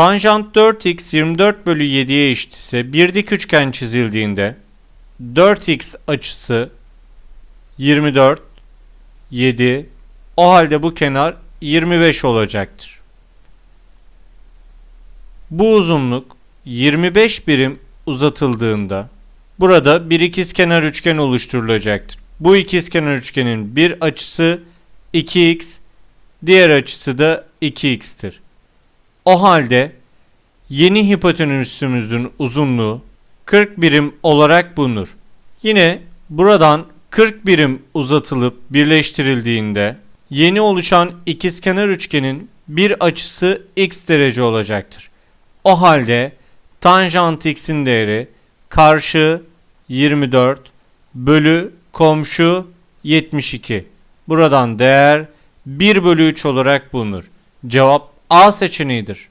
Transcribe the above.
Tanjant 4x 24 bölü 7'ye eşit ise bir dik üçgen çizildiğinde 4x açısı 24, 7, o halde bu kenar 25 olacaktır. Bu uzunluk 25 birim uzatıldığında burada bir ikizkenar üçgen oluşturulacaktır. Bu ikizkenar üçgenin bir açısı 2x, diğer açısı da 2x'tir. O halde yeni hipotenüsümüzün uzunluğu 40 birim olarak bulunur. Yine buradan 40 birim uzatılıp birleştirildiğinde yeni oluşan ikizkenar üçgenin bir açısı x derece olacaktır. O halde tanjant x'in değeri karşı 24 bölü komşu 72. Buradan değer 1 bölü 3 olarak bulunur. Cevap A seçeneğidir.